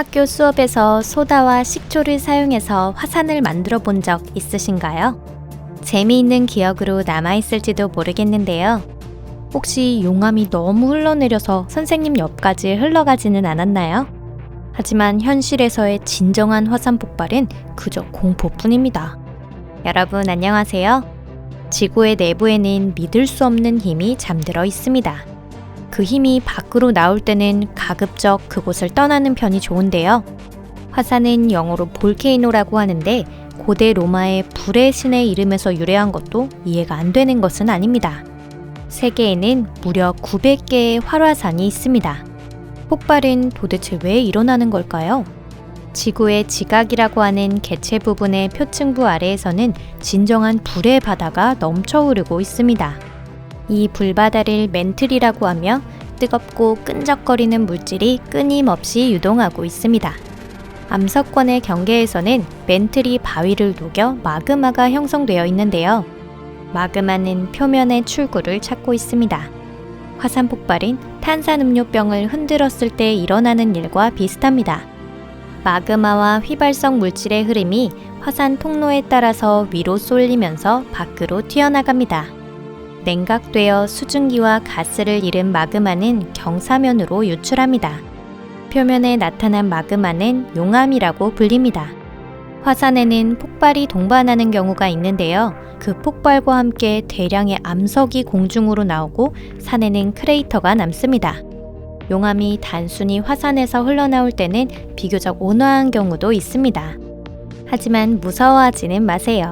학교 수업에서 소다와 식초를 사용해서 화산을 만들어 본 적 있으신가요? 재미있는 기억으로 남아있을지도 모르겠는데요. 혹시 용암이 너무 흘러내려서 선생님 옆까지 흘러가지는 않았나요? 하지만 현실에서의 진정한 화산 폭발은 그저 공포뿐입니다. 여러분 안녕하세요. 지구의 내부에는 믿을 수 없는 힘이 잠들어 있습니다. 그 힘이 밖으로 나올 때는 가급적 그곳을 떠나는 편이 좋은데요. 화산은 영어로 볼케이노라고 하는데 고대 로마의 불의 신의 이름에서 유래한 것도 이해가 안 되는 것은 아닙니다. 세계에는 무려 900개의 활화산이 있습니다. 폭발은 도대체 왜 일어나는 걸까요? 지구의 지각이라고 하는 개체 부분의 표층부 아래에서는 진정한 불의 바다가 넘쳐 흐르고 있습니다. 이 불바다를 멘틀이라고 하며 뜨겁고 끈적거리는 물질이 끊임없이 유동하고 있습니다. 암석권의 경계에서는 멘틀이 바위를 녹여 마그마가 형성되어 있는데요. 마그마는 표면의 출구를 찾고 있습니다. 화산 폭발은 탄산음료병을 흔들었을 때 일어나는 일과 비슷합니다. 마그마와 휘발성 물질의 흐름이 화산 통로에 따라서 위로 쏠리면서 밖으로 튀어나갑니다. 냉각되어 수증기와 가스를 잃은 마그마는 경사면으로 유출합니다. 표면에 나타난 마그마는 용암이라고 불립니다. 화산에는 폭발이 동반하는 경우가 있는데요. 그 폭발과 함께 대량의 암석이 공중으로 나오고 산에는 크레이터가 남습니다. 용암이 단순히 화산에서 흘러나올 때는 비교적 온화한 경우도 있습니다. 하지만 무서워하지는 마세요.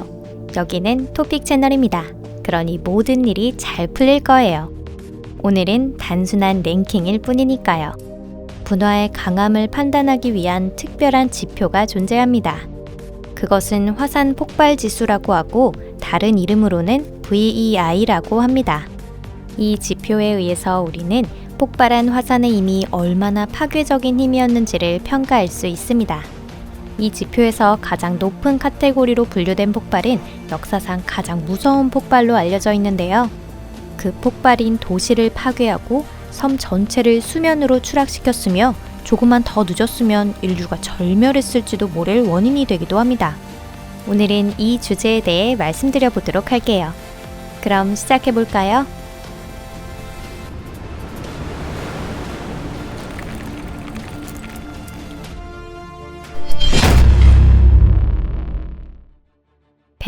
여기는 토픽 채널입니다. 그러니 모든 일이 잘 풀릴 거예요. 오늘은 단순한 랭킹일 뿐이니까요. 분화의 강함을 판단하기 위한 특별한 지표가 존재합니다. 그것은 화산 폭발 지수라고 하고 다른 이름으로는 VEI라고 합니다. 이 지표에 의해서 우리는 폭발한 화산의 힘이 얼마나 파괴적인 힘이었는지를 평가할 수 있습니다. 이 지표에서 가장 높은 카테고리로 분류된 폭발은 역사상 가장 무서운 폭발로 알려져 있는데요. 그 폭발인 도시를 파괴하고 섬 전체를 수면으로 추락시켰으며 조금만 더 늦었으면 인류가 절멸했을지도 모를 원인이 되기도 합니다. 오늘은 이 주제에 대해 말씀드려 보도록 할게요. 그럼 시작해 볼까요?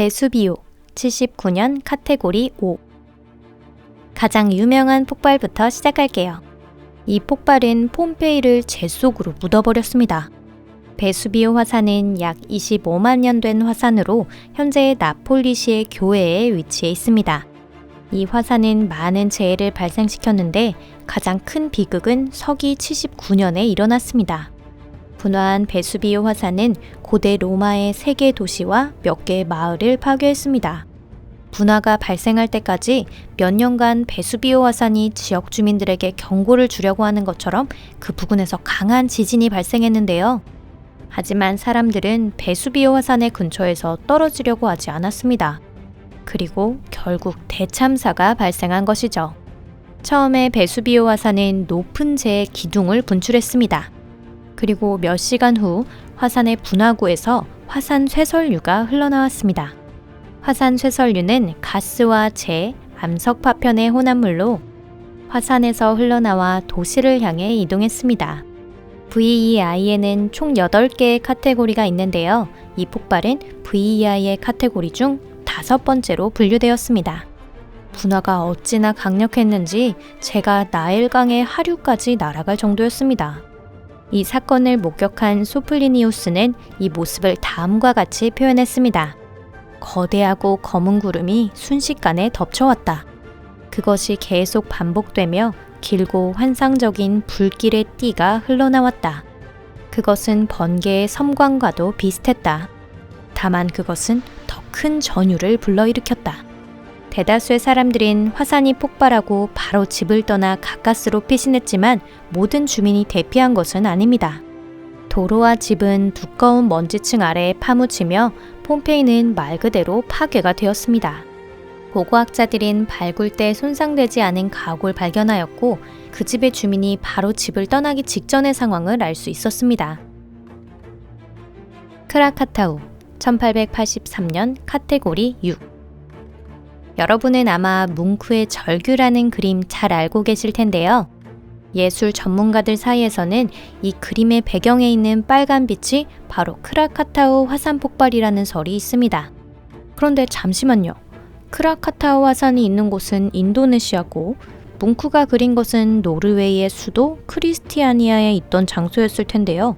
베수비오 79년 카테고리 5 가장 유명한 폭발부터 시작할게요. 이 폭발은 폼페이를 재 속으로 묻어버렸습니다. 베수비오 화산은 약 25만 년 된 화산으로 현재 나폴리시의 교회에 위치해 있습니다. 이 화산은 많은 재해를 발생시켰는데 가장 큰 비극은 서기 79년에 일어났습니다. 분화한 베수비오 화산은 고대 로마의 세 개 도시와 몇 개의 마을을 파괴했습니다. 분화가 발생할 때까지 몇 년간 베수비오 화산이 지역 주민들에게 경고를 주려고 하는 것처럼 그 부근에서 강한 지진이 발생했는데요. 하지만 사람들은 베수비오 화산의 근처에서 떨어지려고 하지 않았습니다. 그리고 결국 대참사가 발생한 것이죠. 처음에 베수비오 화산은 높은 재의 기둥을 분출했습니다. 그리고 몇 시간 후 화산의 분화구에서 화산 쇠설유가 흘러나왔습니다. 화산 쇠설유는 가스와 재, 암석 파편의 혼합물로 화산에서 흘러나와 도시를 향해 이동했습니다. VEI에는 총 8개의 카테고리가 있는데요. 이 폭발은 VEI의 카테고리 중 다섯 번째로 분류되었습니다. 분화가 어찌나 강력했는지 제가 나일강의 하류까지 날아갈 정도였습니다. 이 사건을 목격한 소플리니우스는 이 모습을 다음과 같이 표현했습니다. 거대하고 검은 구름이 순식간에 덮쳐왔다. 그것이 계속 반복되며 길고 환상적인 불길의 띠가 흘러나왔다. 그것은 번개의 섬광과도 비슷했다. 다만 그것은 더 큰 전율을 불러일으켰다. 대다수의 사람들은 화산이 폭발하고 바로 집을 떠나 가까스로 피신했지만 모든 주민이 대피한 것은 아닙니다. 도로와 집은 두꺼운 먼지층 아래에 파묻히며 폼페이는 말 그대로 파괴가 되었습니다. 고고학자들은 발굴 때 손상되지 않은 가옥을 발견하였고 그 집의 주민이 바로 집을 떠나기 직전의 상황을 알 수 있었습니다. 크라카타우 1883년 카테고리 6 여러분은 아마 뭉크의 절규라는 그림 잘 알고 계실 텐데요. 예술 전문가들 사이에서는 이 그림의 배경에 있는 빨간 빛이 바로 크라카타우 화산 폭발이라는 설이 있습니다. 그런데 잠시만요. 크라카타우 화산이 있는 곳은 인도네시아고 뭉크가 그린 것은 노르웨이의 수도 크리스티아니아에 있던 장소였을 텐데요.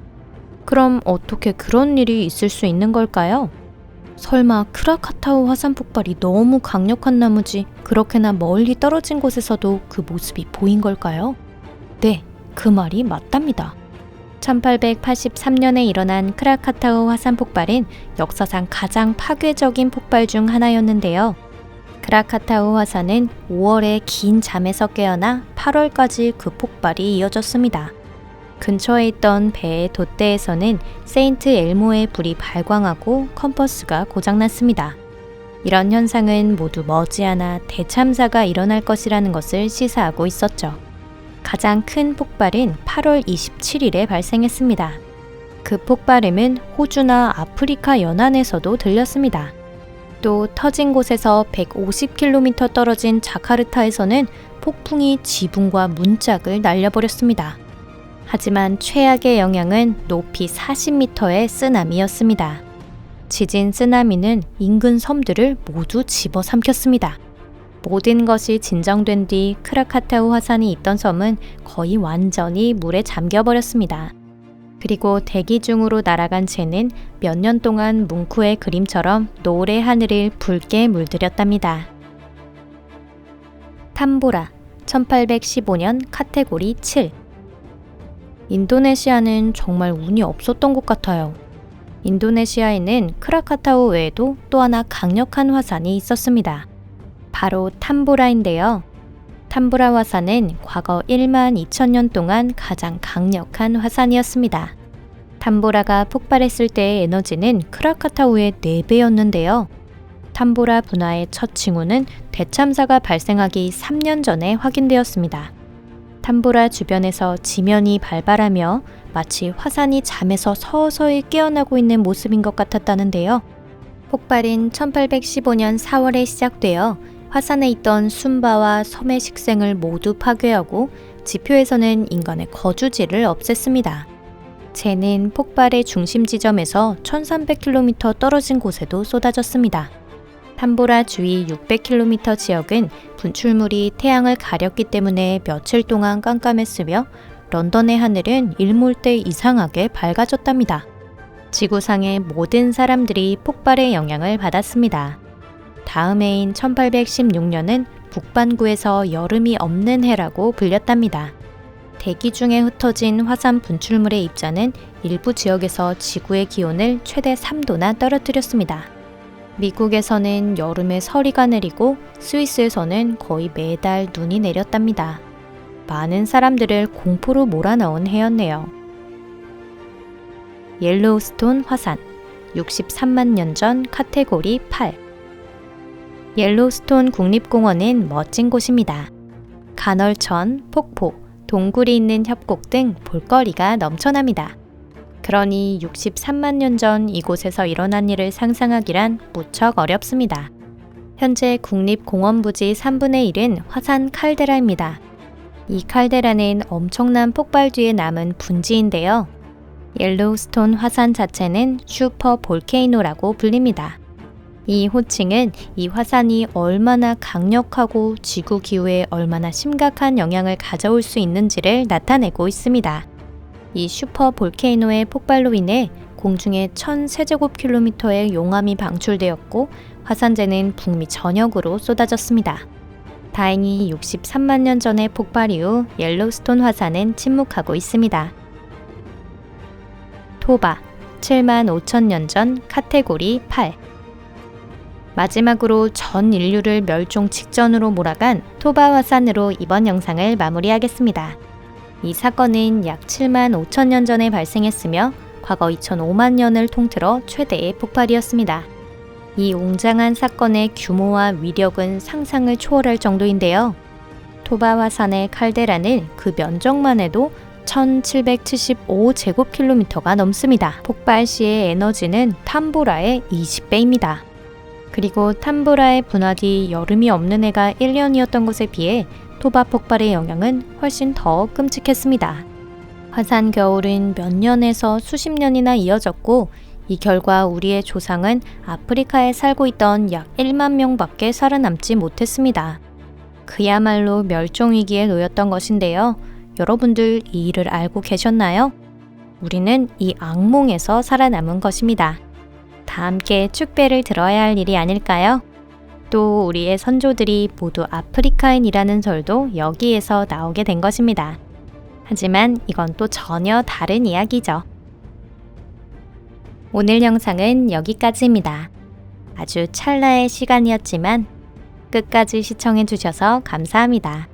그럼 어떻게 그런 일이 있을 수 있는 걸까요? 설마 크라카타우 화산 폭발이 너무 강력한 나머지 그렇게나 멀리 떨어진 곳에서도 그 모습이 보인 걸까요? 네, 그 말이 맞답니다. 1883년에 일어난 크라카타우 화산 폭발은 역사상 가장 파괴적인 폭발 중 하나였는데요. 크라카타우 화산은 5월에 긴 잠에서 깨어나 8월까지 그 폭발이 이어졌습니다. 근처에 있던 배의 돛대에서는 세인트 엘모의 불이 발광하고 컴퍼스가 고장났습니다. 이런 현상은 모두 머지않아 대참사가 일어날 것이라는 것을 시사하고 있었죠. 가장 큰 폭발은 8월 27일에 발생했습니다. 그 폭발음은 호주나 아프리카 연안에서도 들렸습니다. 또 터진 곳에서 150km 떨어진 자카르타에서는 폭풍이 지붕과 문짝을 날려버렸습니다. 하지만 최악의 영향은 높이 40m의 쓰나미였습니다. 지진 쓰나미는 인근 섬들을 모두 집어삼켰습니다. 모든 것이 진정된 뒤 크라카타우 화산이 있던 섬은 거의 완전히 물에 잠겨버렸습니다. 그리고 대기 중으로 날아간 채는 몇 년 동안 뭉크의 그림처럼 노래 하늘을 붉게 물들였답니다. 탐보라 1815년 카테고리 7 인도네시아는 정말 운이 없었던 것 같아요. 인도네시아에는 크라카타우 외에도 또 하나 강력한 화산이 있었습니다. 바로 탐보라인데요. 탐보라 화산은 과거 1만 2천년 동안 가장 강력한 화산이었습니다. 탐보라가 폭발했을 때의 에너지는 크라카타우의 4배였는데요. 탐보라 분화의 첫 징후는 대참사가 발생하기 3년 전에 확인되었습니다. 탐보라 주변에서 지면이 발발하며 마치 화산이 잠에서 서서히 깨어나고 있는 모습인 것 같았다는데요. 폭발은 1815년 4월에 시작되어 화산에 있던 순바와 섬의 식생을 모두 파괴하고 지표에서는 인간의 거주지를 없앴습니다. 재는 폭발의 중심 지점에서 1300km 떨어진 곳에도 쏟아졌습니다. 탐보라 주위 600km 지역은 분출물이 태양을 가렸기 때문에 며칠 동안 깜깜했으며 런던의 하늘은 일몰 때 이상하게 밝아졌답니다. 지구상의 모든 사람들이 폭발의 영향을 받았습니다. 다음 해인 1816년은 북반구에서 여름이 없는 해라고 불렸답니다. 대기 중에 흩어진 화산 분출물의 입자는 일부 지역에서 지구의 기온을 최대 3도나 떨어뜨렸습니다. 미국에서는 여름에 서리가 내리고 스위스에서는 거의 매달 눈이 내렸답니다. 많은 사람들을 공포로 몰아넣은 해였네요. 옐로우스톤 화산 63만 년 전 카테고리 8 옐로우스톤 국립공원은 멋진 곳입니다. 간헐천, 폭포, 동굴이 있는 협곡 등 볼거리가 넘쳐납니다. 그러니 63만 년 전 이곳에서 일어난 일을 상상하기란 무척 어렵습니다. 현재 국립공원 부지 3분의 1은 화산 칼데라입니다. 이 칼데라는 엄청난 폭발 뒤에 남은 분지인데요. 옐로우스톤 화산 자체는 슈퍼 볼케이노라고 불립니다. 이 호칭은 이 화산이 얼마나 강력하고 지구 기후에 얼마나 심각한 영향을 가져올 수 있는지를 나타내고 있습니다. 이 슈퍼 볼케이노의 폭발로 인해 공중에 1000세제곱킬로미터의 용암이 방출되었고 화산재는 북미 전역으로 쏟아졌습니다. 다행히 63만 년 전의 폭발 이후 옐로스톤 화산은 침묵하고 있습니다. 토바 7만 5천 년 전 카테고리 8 마지막으로 전 인류를 멸종 직전으로 몰아간 토바 화산으로 이번 영상을 마무리하겠습니다. 이 사건은 약 7만 5천 년 전에 발생했으며 과거 2005만 년을 통틀어 최대의 폭발이었습니다. 이 웅장한 사건의 규모와 위력은 상상을 초월할 정도인데요. 토바 화산의 칼데라는 그 면적만 해도 1775제곱킬로미터가 넘습니다. 폭발 시의 에너지는 탐보라의 20배입니다. 그리고 탐보라의 분화 뒤 여름이 없는 해가 1년이었던 것에 비해 토바 폭발의 영향은 훨씬 더 끔찍했습니다. 화산 겨울은 몇 년에서 수십 년이나 이어졌고 이 결과 우리의 조상은 아프리카에 살고 있던 약 1만 명밖에 살아남지 못했습니다. 그야말로 멸종위기에 놓였던 것인데요. 여러분들 이 일을 알고 계셨나요? 우리는 이 악몽에서 살아남은 것입니다. 다 함께 축배를 들어야 할 일이 아닐까요? 또 우리의 선조들이 모두 아프리카인이라는 설도 여기에서 나오게 된 것입니다. 하지만 이건 또 전혀 다른 이야기죠. 오늘 영상은 여기까지입니다. 아주 찰나의 시간이었지만 끝까지 시청해 주셔서 감사합니다.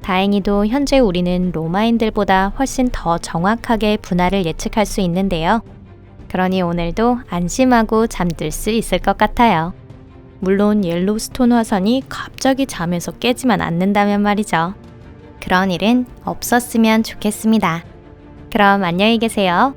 다행히도 현재 우리는 로마인들보다 훨씬 더 정확하게 분할을 예측할 수 있는데요. 그러니 오늘도 안심하고 잠들 수 있을 것 같아요. 물론 옐로스톤 화산이 갑자기 잠에서 깨지만 않는다면 말이죠. 그런 일은 없었으면 좋겠습니다. 그럼 안녕히 계세요.